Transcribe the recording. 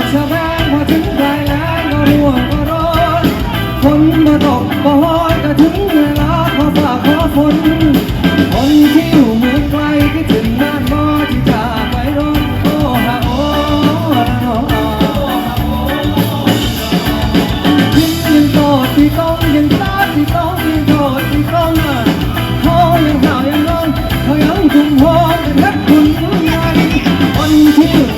อกชาวบ้านพอถึงปลายล้ำก็รัวก็ร้อนฝนมาตกบ่ฮ้อนก็ถึงเวลาขอฝากขอฝนคนที่อยู่เมืองไกลที่ถึงบ้านบอที่จะไปร้อนโอ้ฮาโอ้ฮาโอ้ยิ้มยังโตที่ต้องยังตาที่ต้องยังโตที่ต้องอะโอ้ยังหาวยังร้อนเขายังคุ้มโหดนักคุณงานคนที่อยู่